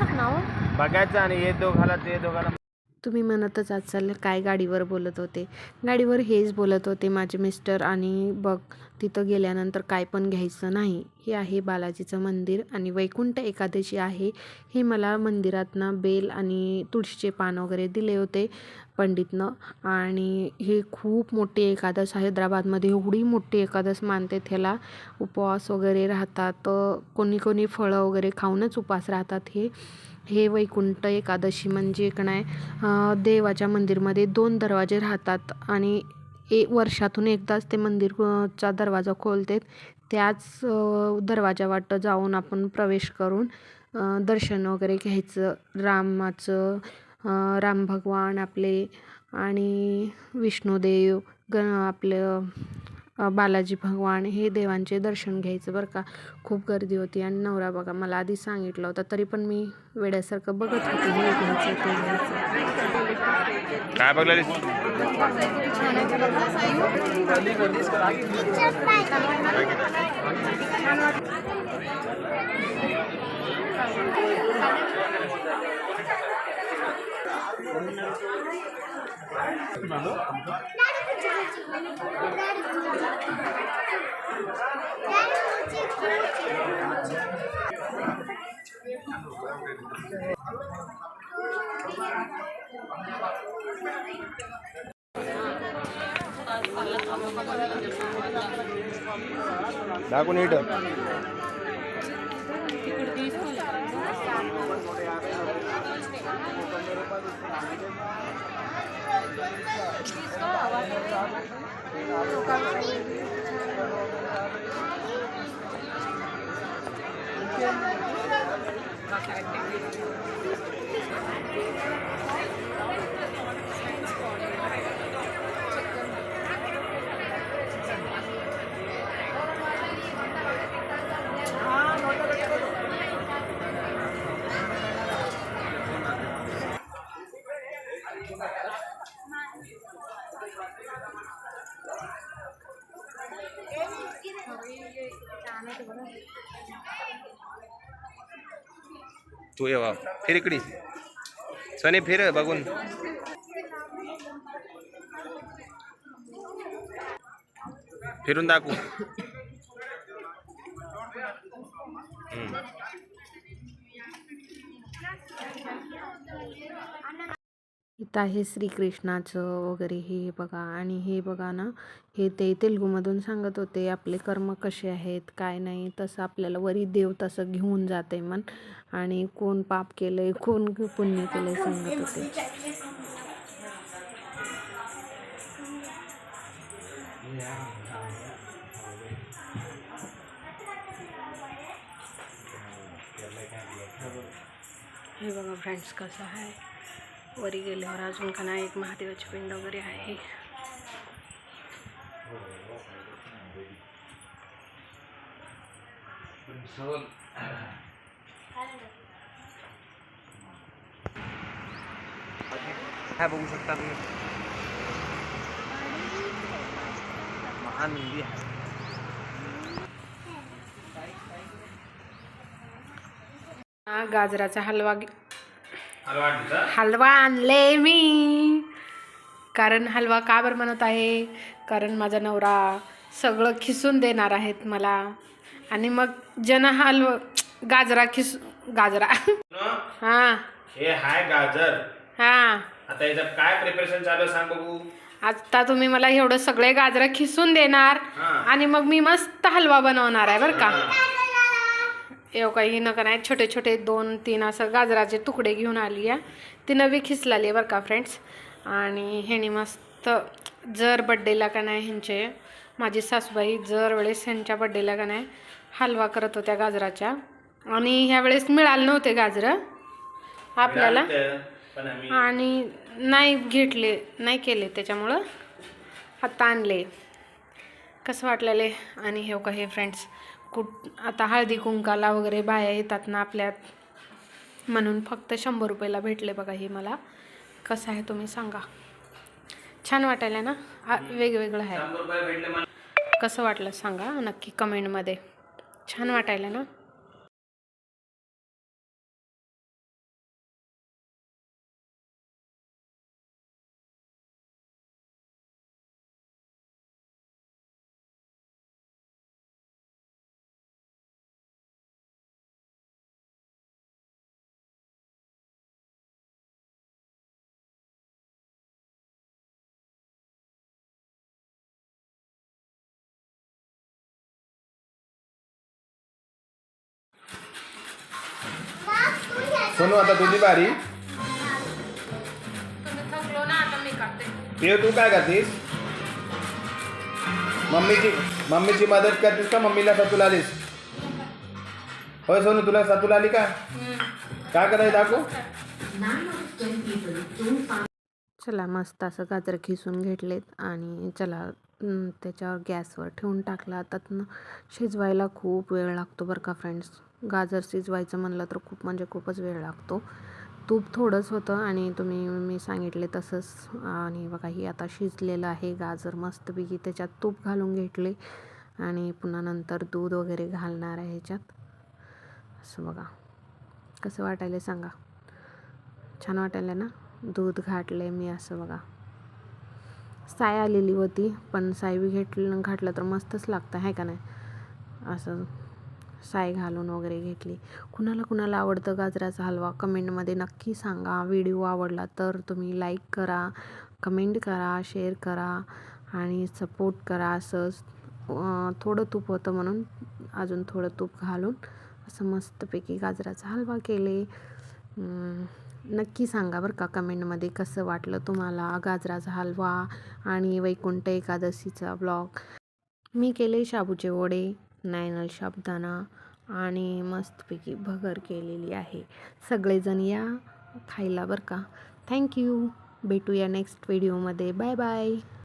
हो. बघायचं आणि हे दोघाला ते दोघाला. तुम्ही म्हणतच असाल काय गाडीवर बोलत होते? गाडीवर हेच बोलत होते माझे मिस्टर आणि बघ तिथं गेल्यानंतर काय पण घ्यायचं नाही. हे आहे बालाजीचं मंदिर आणि वैकुंठ एकादशी आहे. हे मला मंदिरातनं बेल आणि तुळशीचे पान वगैरे दिले होते पंडितनं. आणि हे खूप मोठी एकादश आहे हैदराबादमध्ये एवढी मोठी एकादश मानते त्याला. उपवास वगैरे राहतात कोणी कोणी फळं वगैरे खाऊनच उपवास राहतात हे. हे वैकुंठ एकादशी म्हणजे एक नाही देवाच्या मंदिरमध्ये दोन दरवाजे राहतात आणि ए वर्षातून एकदाच ते मंदिरचा दरवाजा खोलतात त्याच दरवाजा वाटं जाऊन आपण प्रवेश करून दर्शन वगैरे घ्यायचं. रामाचं राम भगवान आपले आणि विष्णुदेव ग आपलं बालाजी भगवान हे देवांचे दर्शन घ्यायचं बरं का. खूप गर्दी होती आणि नवरा बघा मला आधी सांगितलं होतं तरी पण मी वेड्यासारखं बघत होते हे घ्यायचं ते घ्यायचं. काय बघलं Dah aku need इट तू ये वा फिर इकडी सनी फिर बघून फिरून दाखवू हम्म. इथं आहे श्रीकृष्णाचं वगैरे हे बघा. आणि हे बघा ना हे ते तेलुगूमधून सांगत होते आपले कर्म कसे आहेत काय नाही तसं आपल्याला वरी देव तसं घेऊन जाते मन आणि कोण पाप केलंय कोण पुण्य केलंय सांगत होते. हे बघा फ्रेंड्स कसं आहे. वरी गेल्यावर अजून का नाही एक महादेवाची पिंड वगैरे आहे. काय बघू शकता तुम्ही. महानंदी आहे गाजराचा हलवा हलवा आणले मी. कारण हलवा का बरं म्हणत आहे? कारण माझा नवरा सगळं खिसून देणार आहेत मला. आणि मग जन हलवा गाजरा खिस गाजरा. हां. हे हाय गाजर. हां. आता याच्यात काय प्रिपरेशन चालू सांग बघू. आता तुम्ही मला एवढं सगळे गाजरं खिसून देणार. आणि मग मी मस्त हलवा बनवणार आहे बरं का? एव काही नका नाही. छोटे छोटे दोन तीन असं गाजराचे तुकडे घेऊन आली आहे. तिनं बी खिसलाली आहे बरं का फ्रेंड्स आणि ह्यानी मस्त जर बड्डेला का नाही ह्यांचे माझी सासूबाई जर वेळेस ह्यांच्या बड्डेला का नाही हलवा करत होत्या गाजराच्या. आणि ह्या वेळेस मिळाले नव्हते गाजरं. आपल्याला. आणि नाही घेतले नाही केले त्याच्यामुळं. आता आणले. कसं वाटलेले? आणि हे का हे फ्रेंड्स कुठ आता हळदी कुंकाला वगैरे बाया येतात ना आपल्यात. म्हणून फक्त शंभर रुपयाला भेटले बघा हे मला. कसं आहे तुम्ही सांगा. छान वाटायला ना? वेगवेगळं आहे. कसं वाटलं सांगा नक्की कमेंटमध्ये छान वाटायला ना? सोनू आता तुझी बारी. ये तू काय करतीस? मम्मीची मम्मीची मदत करतीस का? मम्मीला सातूला आलीस होय सोनू तुला सातूला आली का? काय करायचं दाखव चला मस्त असं गाजर खिसून घेतलेत आणि चला त्याच्यावर गॅसवर ठेवून टाकला. त्यातनं शिजवायला खूप वेळ लागतो बरं का फ्रेंड्स गाजर शिजवायचं म्हणलं तर खूप म्हणजे खूपच वेळ लागतो. तूप थोडंच होतं आणि तुम्ही मी सांगितले तसंच. आणि बघा ही आता शिजलेलं आहे गाजर मस्तपैकी. त्याच्यात तूप घालून घेतले आणि पुन्हा नंतर दूध वगैरे घालणार आहे ह्याच्यात. असं बघा. कसं वाटायला सांगा. छान वाटायला ना? दूध घाटले मी असं बघा. साय आलेली होती पण साय बी घेतलं घातलं तर मस्तच लागतं आहे का नाही? असं साय घालून वगैरे घेतली. कुणाला कुणाला आवडतं गाजराचा हलवा कमेंटमध्ये नक्की सांगा. व्हिडिओ आवडला तर तुम्ही लाईक करा कमेंट करा शेअर करा आणि सपोर्ट करा असंच थोडं तूप होतं म्हणून अजून थोडं तूप घालून असं मस्तपैकी गाजराचा हलवा केले. नक्की सांगा बरं का कमेंटमध्ये कसं वाटलं तुम्हाला गाजराचा हलवा आणि वैकुंठ एकादशीचा ब्लॉग मी केले शाबूचे वडे. नायनल साबुदाणा आणि मस्तपैकी भगर केलेली आहे. सगळेजण या खायला बरं का? थँक्यू भेटूया नेक्स्ट व्हिडिओमध्ये बाय बाय